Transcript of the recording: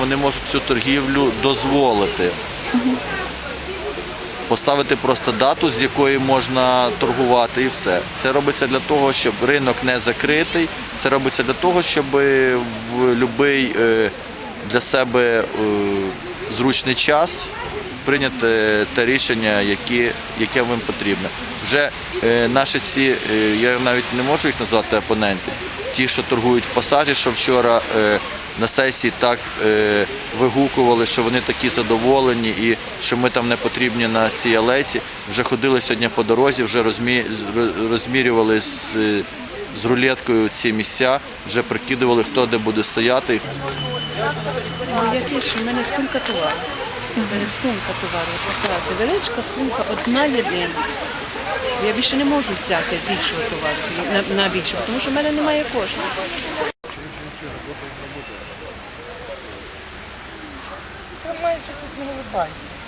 вони можуть цю торгівлю дозволити. Поставити просто дату, з якої можна торгувати, і все. Це робиться для того, щоб ринок не закритий. Це робиться для того, щоб в будь-який для себе е, зручний час прийняти те рішення, яке, яке вам потрібно. Вже е, наші ці, е, я навіть не можу їх назвати опоненти, ті, що торгують в пасажі, що вчора е, на сесії так е, вигукували, що вони такі задоволені і що ми там не потрібні на цій алейці. Вже ходили сьогодні по дорозі, вже розмірювали з, з рулеткою ці місця, вже прикидували, хто де буде стояти. Ну, у мене сумка товару. Сумка товару. Величка сумка, одна єдина. Я більше не можу взяти більшого товару на, на більше, тому що в мене немає коштів. Та майже тут не улыбайся.